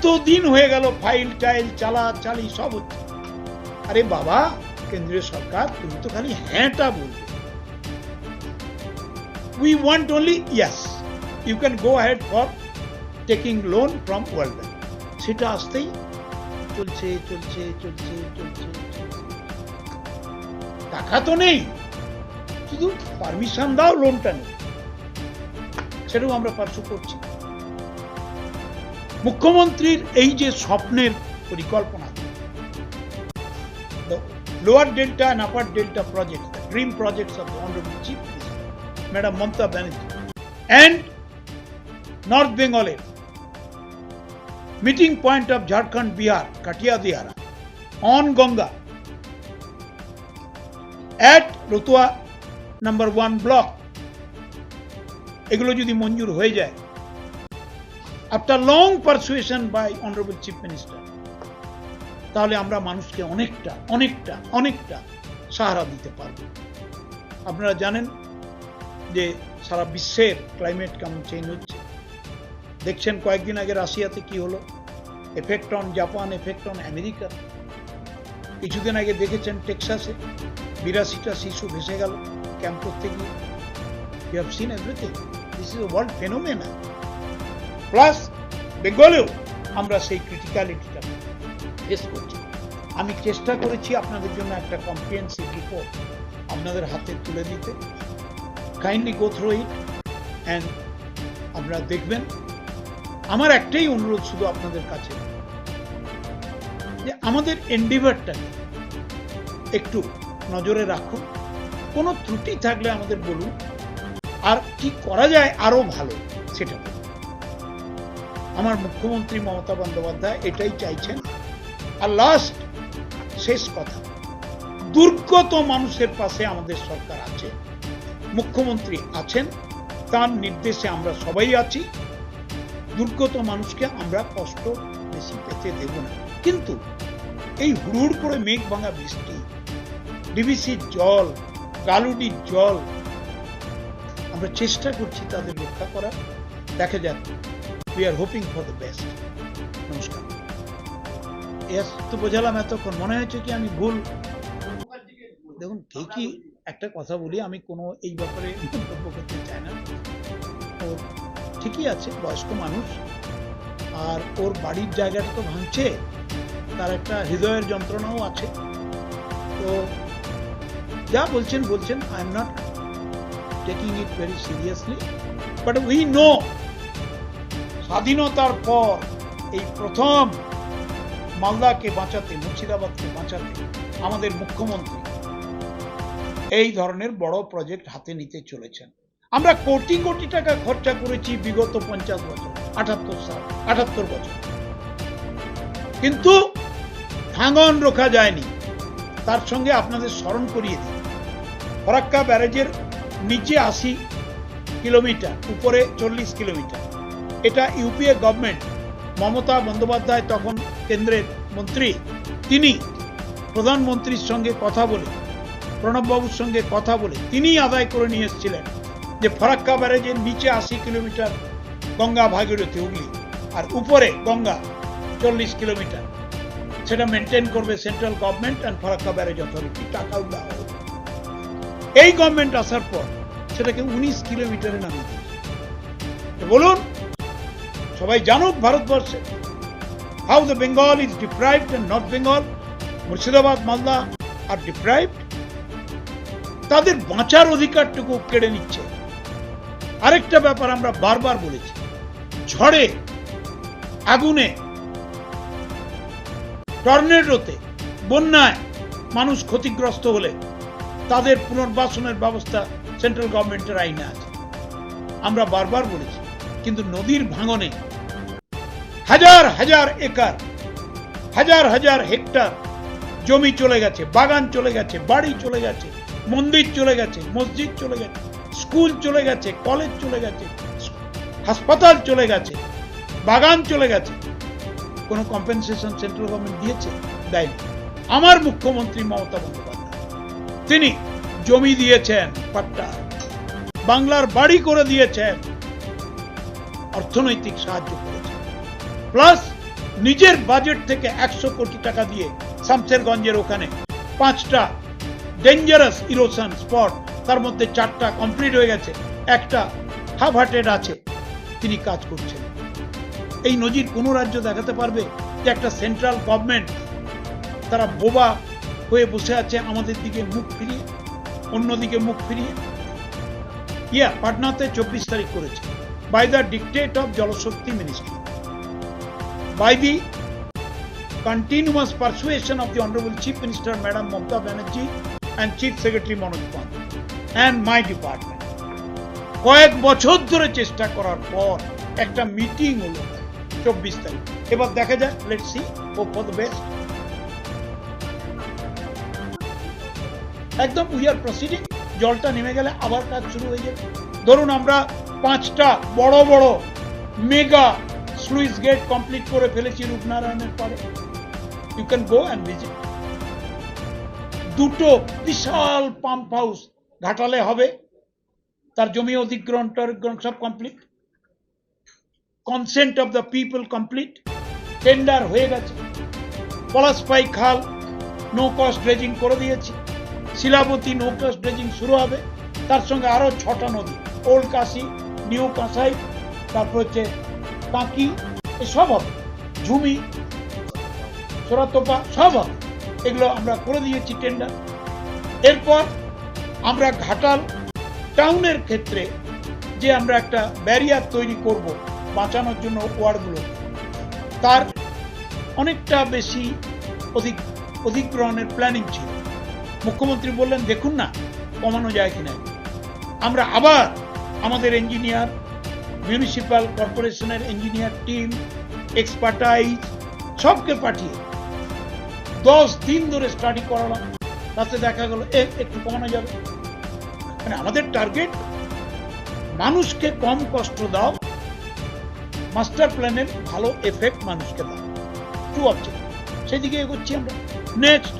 এতদিন হয়ে গেল ফাইল টাইল চালা চালি সব হচ্ছে। আরে বাবা, কেন্দ্রীয় সরকার, তুমি তো খালি হ্যাঁটা বলবে। We want only yes you can go head for taking loan from World Bank সেটা আসতেই চলছে চলছে চলছে চলছে। টাকা তো নেই, শুধু পারমিশন দাও লোনটা নেই। সেটাও আমরা পার্শ্ব করছি। মুখ্যমন্ত্রীর এই যে স্বপ্নের পরিকল্পনা। Lower delta and upper delta project dream project of honourable chief madam Mamata Banerjee and north বেঙ্গলের meeting point of Jharkhand Bihar Katiadihara on Ganga at Ratua number one block এগুলো যদি মঞ্জুর হয়ে যায় after long persuasion by honourable chief minister তাহলে আমরা মানুষকে অনেকটা অনেকটা অনেকটা সাহারা দিতে পারব। আপনারা জানেন যে সারা বিশ্বের ক্লাইমেট কেমন চেঞ্জ হচ্ছে। দেখছেন কয়েকদিন আগে রাশিয়াতে কি হলো? Effect on Japan effect on America কিছুদিন আগে দেখেছেন টেক্সাসে বিরাশিটা শিশু ভেসে গেল ক্যাম্প করতে গিয়ে। You have seen everything this is world phenomena plus বেঙ্গলেও আমরা সেই ক্রিটিক্যালিটিটা ফেস করছি আমি চেষ্টা করেছি আপনাদের জন্য একটা কম্প্রিহেন্সিভ রিপোর্ট আপনাদের হাতে তুলে দিতে। Kindly go through it and আপনারা দেখবেন। আমার একটাই অনুরোধ শুধু আপনাদের কাছে। যে আমাদের এন্ডিভারটাকে একটু নজরে রাখুন। কোনো ত্রুটি থাকলে আমাদের বলুন। আর কি করা যায় আরও ভালো সেটা আমার মুখ্যমন্ত্রী মমতা বন্দ্যোপাধ্যায় এটাই চাইছেন। আর লাস্ট শেষ কথা, দুর্গত মানুষের পাশে আমাদের সরকার আছে, মুখ্যমন্ত্রী আছেন, তার নির্দেশে আমরা সবাই আছি, দুর্গত মানুষকে আমরা কষ্ট বেশি পেতে দেব না। কিন্তু এই হুড়ুড় করে মেঘ ভাঙা বৃষ্টি ডিবিসির জল গালুডির জল, আমরা চেষ্টা করছি তাদের রক্ষা করার। দেখা যাক we are hoping for the best নমস্কার। এস তো বোঝালাম এতক্ষণ। মনে হয়েছে কি আমি ভুল? দেখুন কি একটা কথা বলি আমি কোনো এই ব্যাপারে মন্তব্য করতে চাই না। ও ঠিকই আছে বয়স্ক মানুষ। আর ওর বাড়ির জায়গাটা তো ভাঙছে তার একটা হৃদয়ের যন্ত্রণাও আছে। তো যা বলছেন বলছেন I am not taking it very seriously but we know স্বাধীনতার পর এই প্রথম মালদাকে বাঁচাতে, মুর্শিদাবাদকে বাঁচাতে আমাদের মুখ্যমন্ত্রী এই ধরনের বড় প্রজেক্ট হাতে নিতে চলেছেন। আমরা কোটি কোটি টাকা খরচা করেছি বিগত পঞ্চাশ বছর, আটাত্তর সাল, আটাত্তর বছর। কিন্তু ভাঙন রোখা যায়নি। তার সঙ্গে আপনাদের স্মরণ করিয়ে দিই। ফরাক্কা ব্যারেজের নিচে আশি কিলোমিটার, উপরে চল্লিশ কিলোমিটার। এটা ইউপিএ গভর্নমেন্ট মমতা বন্দ্যোপাধ্যায় তখন কেন্দ্রের মন্ত্রী। তিনি প্রধানমন্ত্রীর সঙ্গে কথা বলে, প্রণববাবুর সঙ্গে কথা বলে, তিনিই আদায় করে নিয়ে এসেছিলেন যে ফরাক্কা ব্যারেজের নিচে আশি কিলোমিটার গঙ্গা ভাগীরথী হুগলি আর উপরে গঙ্গা চল্লিশ কিলোমিটার। সেটা মেনটেন করবে central government and Farakka barrage authority টাকাও দেওয়া হবে। এই গভর্নমেন্ট আসার পর সেটাকে উনিশ কিলোমিটারে নামিয়ে বলুন সবাই জানুক ভারতবর্ষে। How the Bengal is deprived and north Bengal Murshidabad, Malda R deprived তাদের বাঁচার অধিকারটুকু কেড়ে নিচ্ছে। আরেকটা ব্যাপার আমরা বারবার বলেছি, ঝড়ে, আগুনে, টর্নেডোতে, বন্যায় মানুষ ক্ষতিগ্রস্ত হলে তাদের পুনর্বাসনের ব্যবস্থা সেন্ট্রাল গভর্নমেন্টের আইনে আছে। আমরা বারবার বলেছি, কিন্তু নদীর ভাঙনে হাজার হাজার একর, হাজার হাজার হেক্টর জমি চলে গেছে, বাগান চলে গেছে, বাড়ি চলে গেছে, মন্দির চলে গেছে, মসজিদ চলে গেছে, স্কুল চলে গেছে, কলেজ চলে গেছে, হাসপাতাল চলে গেছে, বাগান চলে গেছে। কোনো কম্পেনসেশন সেন্ট্রাল গভর্নমেন্ট দিয়েছে? দেয়নি। আমার মুখ্যমন্ত্রী মমতা বন্দ্যোপাধ্যায়, তিনি জমি দিয়েছেন পাট্টা, বাংলার বাড়ি করে দিয়েছেন, অর্থনৈতিক সাহায্য করেছেন। প্লাস নিজের বাজেট থেকে একশো কোটি টাকা দিয়ে শামসেরগঞ্জের ওখানে পাঁচটা ডেঞ্জারাস ইরোশন স্পট তার মধ্যে চারটা কমপ্লিট হয়ে গেছে, একটা হাফ হার্টেড আছে, তিনি কাজ করছেন। এই নজির কোন রাজ্য দেখাতে পারবে যে একটা সেন্ট্রাল গভর্নমেন্ট তারা বোবা হয়ে বসে আছে আমাদের দিকে মুখ ফিরিয়ে, অন্যদিকে মুখ ফিরিয়ে? ইয়া, পাটনাতে চব্বিশ তারিখ করেছে। By the dictate of Jalshakti ministry by the continuous persuasion of the Honorable Chief Minister Madam Mamata Banerjee and Chief Secretary Manoj Pant and my department. কয়েক বছর ধরে চেষ্টা করার পর একটা মিটিং হলো চব্বিশ তারিখ এবার দেখা যাক let see oh for the best একদম উই আর প্রসিডিং জলটা নেমে গেলে আবার কাজ শুরু হয়ে যাবে ধরুন আমরা পাঁচটা বড় বড় মেগা স্লুইস গেট কমপ্লিট করে ফেলেছি রূপনারায়ণের পরে। You can go and visit দুটো বিশাল পাম্প হাউস ঘাটালে হবে। তার জমি অধিগ্রহণ, টরিগ্রহণ সব complete consent of the people complete tender হয়ে গেছে। পলাশপাই খাল নো কস্ট ড্রেজিং করে দিয়েছি। শিলাবতী নো কস্ট ড্রেজিং শুরু হবে। তার সঙ্গে আরও ছটা নদী। ওল্ড কাশি নিউ কাঁসাই তারপর হচ্ছে কাঁকি সব হবে। ঝুমি সোরাতোপা সব হবে। এগুলো আমরা করে দিয়েছি টেন্ডার এরপর আমরা ঘাটাল টাউনের ক্ষেত্রে যে আমরা একটা ব্যারিয়ার তৈরি করব, বাঁচানোর জন্য ওয়ার্ডগুলো। তার অনেকটা বেশি অধিক, অধিগ্রহণের প্ল্যানিং ছিল। মুখ্যমন্ত্রী বললেন, দেখুন না, কমানো যায় কিনা। আমরা আবার আমাদের ইঞ্জিনিয়ার মিউনিসিপ্যাল কর্পোরেশনের ইঞ্জিনিয়ার টিম এক্সপার্টাইজ সবকে পাঠিয়ে দশ দিন ধরে স্টাডি করালাম। তাতে দেখা গেল, এ, একটু কমানো যাবে। মানে আমাদের টার্গেট মানুষকে কম কষ্ট দাও মাস্টার প্ল্যানের ভালো এফেক্ট মানুষকে দাও। টু অবজেক্ট সেদিকে এগোচ্ছি আমরা। নেক্সট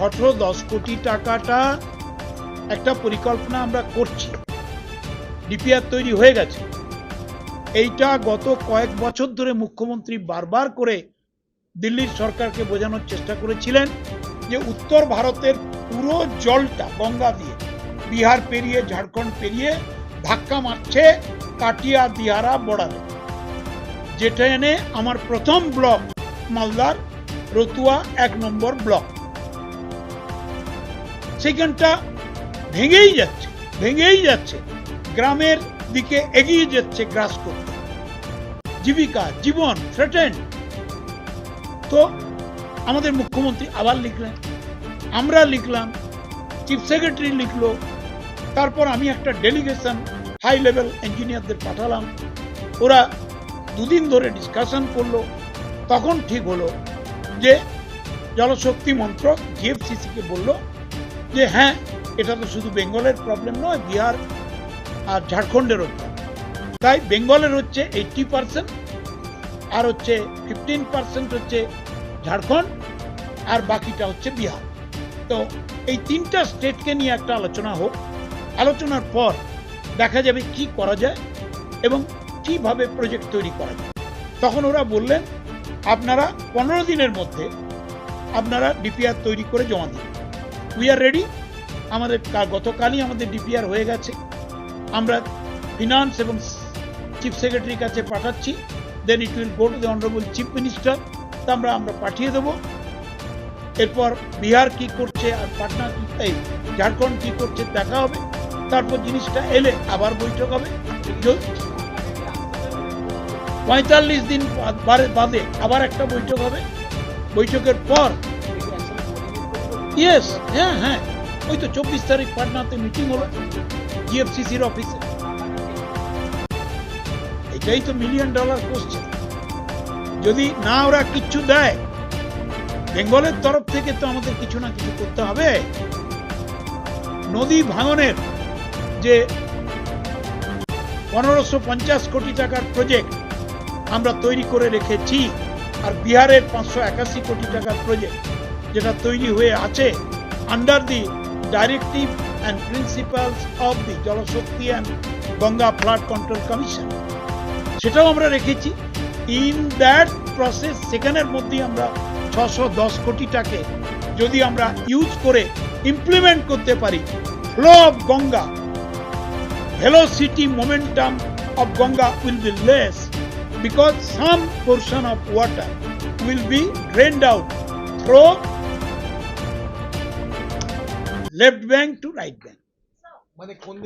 আঠারো দশ কোটি টাকাটা একটা পরিকল্পনা আমরা করছি। ডিপিআর তৈরি হয়ে গেছে। এইটা গত কয়েক বছর ধরে মুখ্যমন্ত্রী বারবার করে দিল্লির সরকারকে বোঝানোর চেষ্টা করেছিলেন যে উত্তর ভারতের পুরো জলটা গঙ্গা দিয়ে, বিহার পেরিয়ে, ঝাড়খণ্ড পেরিয়ে ধাক্কা মারছে কাটিয়া দিহারা বর্ডারে। যেটা এনে আমার প্রথম ব্লক মালদার রতুয়া এক নম্বর ব্লক। সেখানটা ভেঙেই যাচ্ছে ভেঙেই যাচ্ছে। গ্রামের দিকে এগিয়ে যাচ্ছে গ্রাস করতে জীবিকা, জীবন থ্রেটেন তো আমাদের মুখ্যমন্ত্রী আবার লিখলেন, আমরা লিখলাম চিফ সেক্রেটারি লিখলো, তারপর আমি একটা ডেলিগেশন হাই লেভেল ইঞ্জিনিয়ারদের পাঠালাম। ওরা দুদিন ধরে ডিসকাশন করল, তখন ঠিক হলো যে জলশক্তি মন্ত্রক জিএফসিসিকে বলল যে হ্যাঁ এটা তো শুধু বেঙ্গলের প্রবলেম নয়, বিহার আর ঝাড়খণ্ডের হচ্ছে তাই বেঙ্গলের হচ্ছে এইটটি পার্সেন্ট আর হচ্ছে ফিফটিন পার্সেন্ট হচ্ছে ঝাড়খণ্ড আর বাকিটা হচ্ছে বিহার। তো এই তিনটা স্টেটকে নিয়ে একটা আলোচনা হোক। আলোচনার পর দেখা যাবে কি করা যায় এবং কীভাবে প্রজেক্ট তৈরি করা যায়। তখন ওরা বললেন, আপনারা পনেরো দিনের মধ্যে আপনারা ডিপিআর তৈরি করে জমা দিন। উই আর রেডি আমাদের গতকালই আমাদের ডিপিআর হয়ে গেছে। আমরা ফিনান্স এবং চিফ সেক্রেটারির কাছে পাঠাচ্ছি। Then it will go to the honourable chief minister তা আমরা আমরা পাঠিয়ে দেবো। এরপর বিহার কি করছে আর পাটনা এই ঝাড়খণ্ড কি করছে দেখা হবে। তারপর জিনিসটা এলে আবার বৈঠক হবে। পঁয়তাল্লিশ দিন বাদে আবার একটা বৈঠক হবে। বৈঠকের পর ইয়েস হ্যাঁ হ্যাঁ। ওই তো চব্বিশ তারিখ পাটনাতে মিটিং হলো জিএফসিসির অফিসে এটাই তো মিলিয়ন ডলার কোশ্চেন যদি না ওরা কিচ্ছু দেয়, বেঙ্গলের তরফ থেকে তো আমাদের কিছু না কিছু করতে হবে। নদী ভাঙনের যে পনেরোশো পঞ্চাশ কোটি টাকার প্রজেক্ট আমরা তৈরি করে রেখেছি, আর বিহারের পাঁচশো একাশি কোটি টাকার প্রজেক্ট যেটা তৈরি হয়ে আছে under the directive and principles of the Jalshakti and Ganga flood control commission সেটাও আমরা রেখেছি। ইন দ্যাট প্রসেস সেখানের মধ্যেই আমরা ছশো দশ কোটিটাকে যদি আমরা ইউজ করে ইমপ্লিমেন্ট করতে পারি flow of Ganga velocity, momentum of Ganga will be less because some portion of water will be drained out through left bank to right bank. মানে কোন দিক